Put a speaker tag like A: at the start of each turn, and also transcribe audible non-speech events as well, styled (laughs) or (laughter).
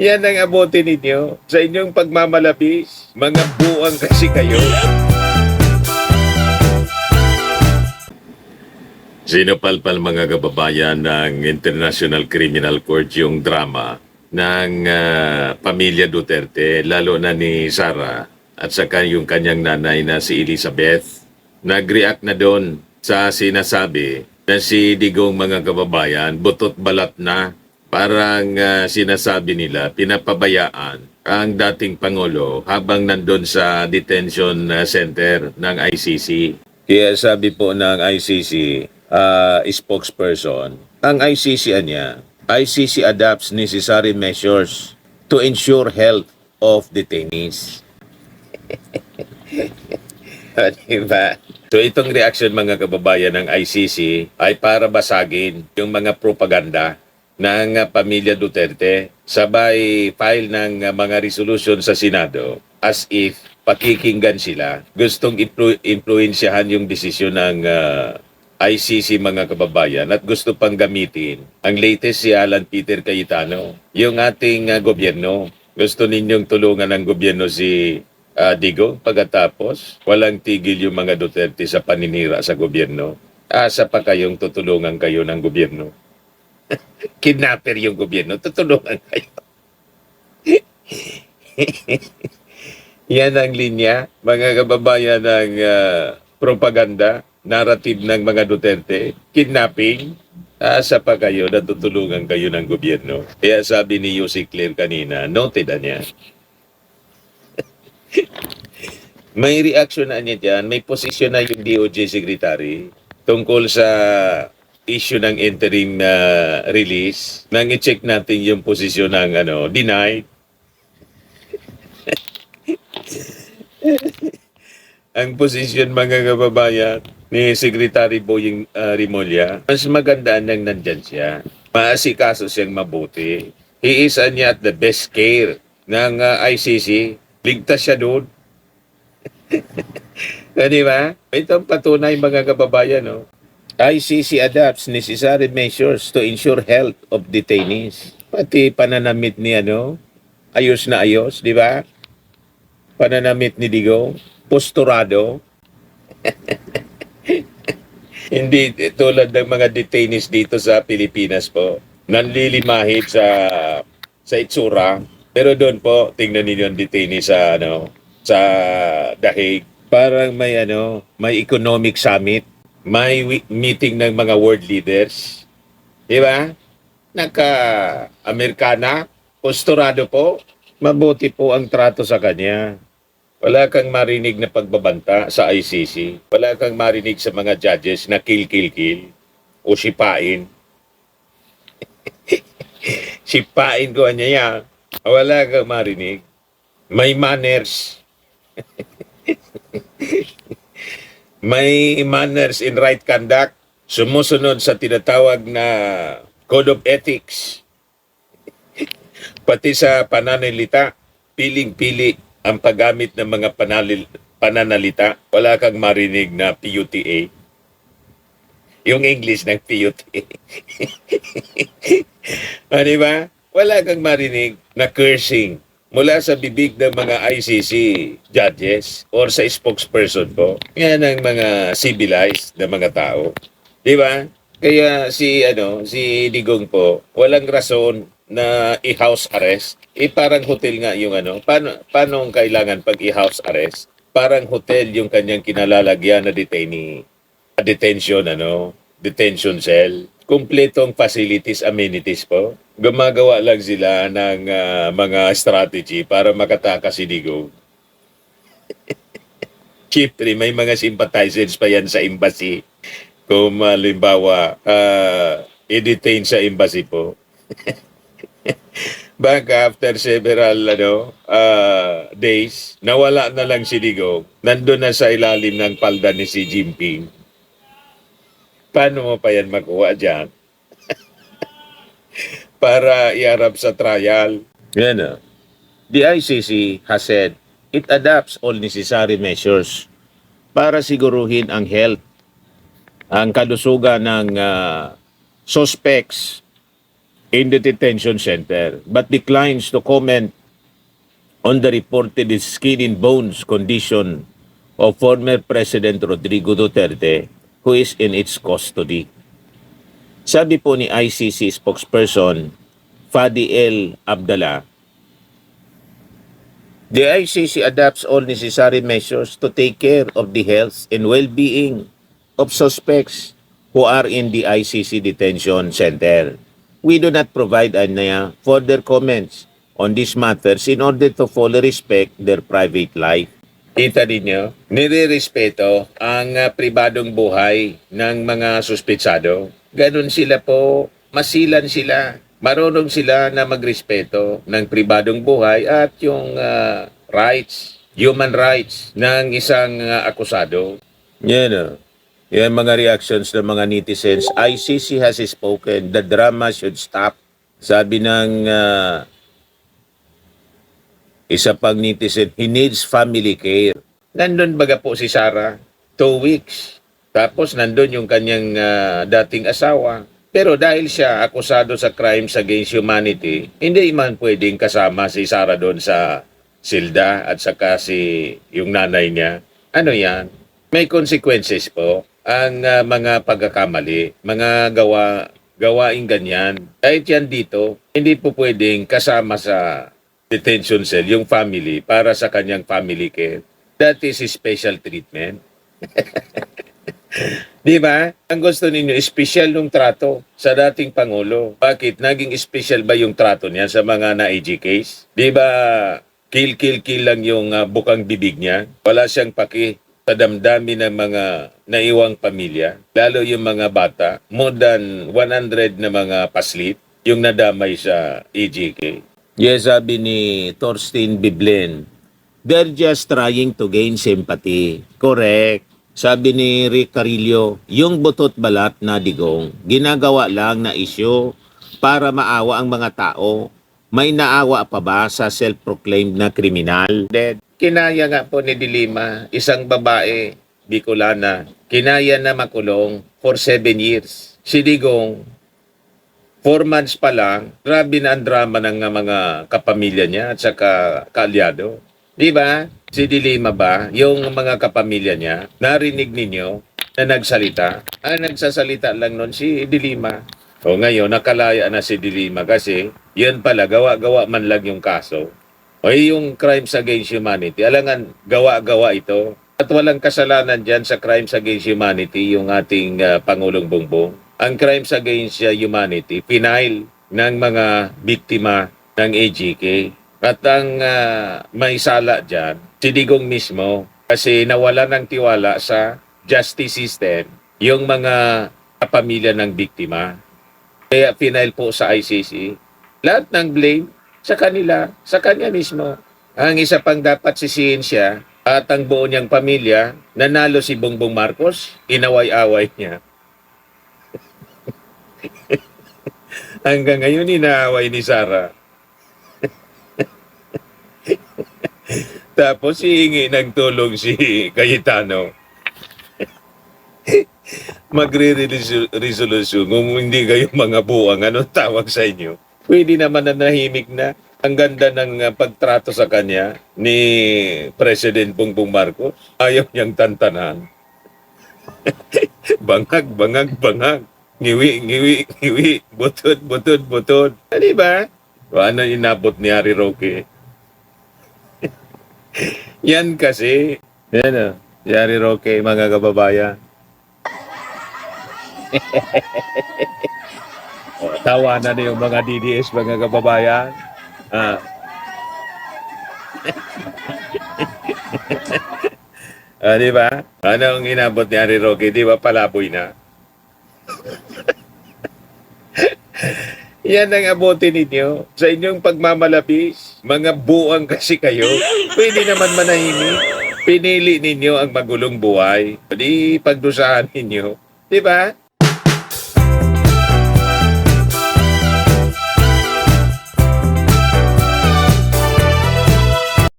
A: Yan ang abote ninyo sa inyong pagmamalabis. Mga buang kasi kayo. Sinupalpal mga kababayan ng International Criminal Court yung drama ng ah, pamilya Duterte, lalo na ni Sara at saka yung kanyang nanay na si Elizabeth. Nag-react na doon sa sinasabi na si Digong mga kababayan, butot balat na. Parang ah, sinasabi nila, pinapabayaan ang dating Pangulo habang nandun sa detention ah, center ng ICC. Kaya sabi po ng ICC uh, spokesperson, ang ICC niya, ICC adopts necessary measures to ensure health of detainees. (laughs) Ah, diba? So itong reaction mga kababayan ng ICC ay para basagin yung mga propaganda ng pamilya Duterte sabay file ng mga resolution sa Senado as if pakikinggan sila. Gustong influ- influensyahan yung desisyon ng uh, ICC mga kababayan at gusto pang gamitin ang latest si Alan Peter Cayetano, yung ating uh, gobyerno. Gusto ninyong tulungan ng gobyerno si uh, Digo pagkatapos walang tigil yung mga Duterte sa paninira sa gobyerno. Asa pa kayong tutulungan kayo ng gobyerno? (laughs) Kidnapper yung gobyerno, tutulungan kayo. (laughs) Yan ang linya, mga kababayan ng ah, propaganda, narrative ng mga Duterte, kidnapping, asa pa kayo na tutulungan kayo ng gobyerno. Kaya sabi ni Yussi Claire kanina, noted na niya. (laughs) may reaction na niya dyan, may posisyon na yung DOJ Secretary tungkol sa issue ng interim na release. Nang i-check natin yung posisyon ng ano, denied. (laughs) ang posisyon mga kababayan ni Secretary Boying uh, Rimulya, mas maganda nang nandyan siya. Maasikaso siyang mabuti. He is anya at the best care ng uh, ICC. Ligtas siya doon. (laughs) Di ba? Ito ang patunay mga kababayan. No? ICC adopts necessary measures to ensure health of detainees. Pati pananamit ni ano, ayos na ayos, di ba? Pananamit ni Digo, posturado. (laughs) Hindi tulad ng mga detainees dito sa Pilipinas po. Nanlilimahit sa sa itsura. Pero doon po, tingnan ninyo ang detainees sa ano, sa Dahig. Parang may ano, may economic summit, may meeting ng mga world leaders. Di ba? Naka-Amerikana, posturado po. Mabuti po ang trato sa kanya. Wala kang marinig na pagbabanta sa ICC. Wala kang marinig sa mga judges na kill, kill, kill. O sipain. (laughs) sipain ko niya yan. Wala kang marinig. May manners. (laughs) May manners in right conduct. Sumusunod sa tinatawag na Code of Ethics. (laughs) Pati sa pananalita, piling-pili ang paggamit ng mga panalil, pananalita. Wala kang marinig na PUTA. Yung English ng PUTA. (laughs) ah, di ba? Wala kang marinig na cursing mula sa bibig ng mga ICC judges or sa spokesperson po. Yan ang mga civilized na mga tao. Di ba? Kaya si ano, si Digong po, walang rason na i-house arrest. Eh parang hotel nga yung ano. Paano paano ang kailangan pag i-house arrest? Parang hotel yung kanyang kinalalagyan na detainee. Detention ano, detention cell. Kumpletong facilities, amenities po. Gumagawa lang sila ng ah, mga strategy para makatakas si Digong. (laughs) Siyempre, may mga sympathizers pa yan sa embassy. Kung halimbawa, uh, i-detain sa embassy po. (laughs) Baka after several ano, uh, days, nawala na lang si Digong. Nandun na sa ilalim ng palda ni si Jinping. Paano mo pa yan makuha dyan? (laughs) Para iharap sa trial. Yan ah. The ICC has said it adopts all necessary measures para siguruhin ang health, ang kalusugan ng ah, suspects in the detention center but declines to comment on the reported skin and bones condition of former President Rodrigo Duterte who is in its custody. Sabi po ni ICC spokesperson Fadi El Abdallah, The ICC adopts all necessary measures to take care of the health and well-being of suspects who are in the ICC detention center. We do not provide any further comments on these matters in order to fully respect their private life. Kita ninyo, nire-respeto ang ah, pribadong buhay ng mga suspetsado. Ganon sila po, masilan sila. Marunong sila na magrespeto ng pribadong buhay at yung ah, rights, human rights ng isang ah, akusado. Yan o. Yan mga reactions ng mga netizens. ICC has spoken. The drama should stop. Sabi ng ah, isa pang netizen, he needs family care. Nandun baga po si Sarah, two weeks. Tapos nandun yung kanyang ah, dating asawa. Pero dahil siya akusado sa crimes against humanity, hindi man pwedeng kasama si Sarah doon sa silda at saka si yung nanay niya. Ano yan? May consequences po ang ah, mga pagkakamali, mga gawa gawaing ganyan. Kahit yan dito, hindi po pwedeng kasama sa detention cell yung family para sa kanyang family care. That is special treatment. (laughs) Di ba? Ang gusto ninyo, special nung trato sa dating Pangulo. Bakit? Naging special ba yung trato niya sa mga na-AG case? Di ba? Kill, kill, kill lang yung ah, bukang bibig niya. Wala siyang paki sa damdamin ng mga naiwang pamilya. Lalo yung mga bata. More than 100 na mga paslit yung nadamay sa EJK. Yes, sabi ni Thorstein Biblen, they're just trying to gain sympathy. Correct. Sabi ni Rick Carillo, yung butot balat na digong, ginagawa lang na isyo para maawa ang mga tao. May naawa pa ba sa self-proclaimed na kriminal? Dead. Kinaya nga po ni Dilima, isang babae, Bicolana, kinaya na makulong for seven years. Si Digong, four months pa lang, grabe na ang drama ng mga kapamilya niya at saka kaalyado. Di ba? Si Dilima ba, yung mga kapamilya niya, narinig ninyo na nagsalita? Ah, nagsasalita lang nun si Dilima. O ngayon, nakalaya na si Dilima kasi yun pala, gawa-gawa man lang yung kaso. O yung crimes against humanity, alangan gawa-gawa ito. At walang kasalanan dyan sa crimes against humanity yung ating ah, Pangulong Bongbong. Ang crimes against ah, humanity, pinail ng mga biktima ng AGK. At ang ah, may sala dyan, si Digong mismo kasi nawala ng tiwala sa justice system yung mga kapamilya ng biktima. Kaya pinail po sa ICC. Lahat ng blame sa kanila, sa kanya mismo. Ang isa pang dapat sisihin siya at ang buo niyang pamilya, nanalo si Bongbong Marcos, inaway-away niya. (laughs) Hanggang ngayon inaaway ni Sara. (laughs) Tapos hihingi ng tulong si Cayetano. (laughs) Magre-resolution kung hindi kayo mga buwang, anong tawag sa inyo? Pwede naman na nahimik na. Ang ganda ng uh, pagtrato sa kanya ni President Bongbong Marcos. Ayaw niyang tantanan. (laughs) bangag, bangag, bangag. Ngiwi, ngiwi, ngiwi. Butod, butod, butod. Ah, Di ba? O ano inabot ni Harry Roque? Yan kasi. Yan o. Si Harry Roque, mga kababayan. (laughs) tawa na yung mga DDS, mga kababayan. Ah. (laughs) ah, di ba? Ano ang inabot ni Harry Roque? Di ba palaboy na? (laughs) Yan ang abote ninyo sa inyong pagmamalabis. Mga buang kasi kayo. Pwede naman manahimik. Pinili ninyo ang magulong buhay. Di pagdusahan ninyo. Di ba?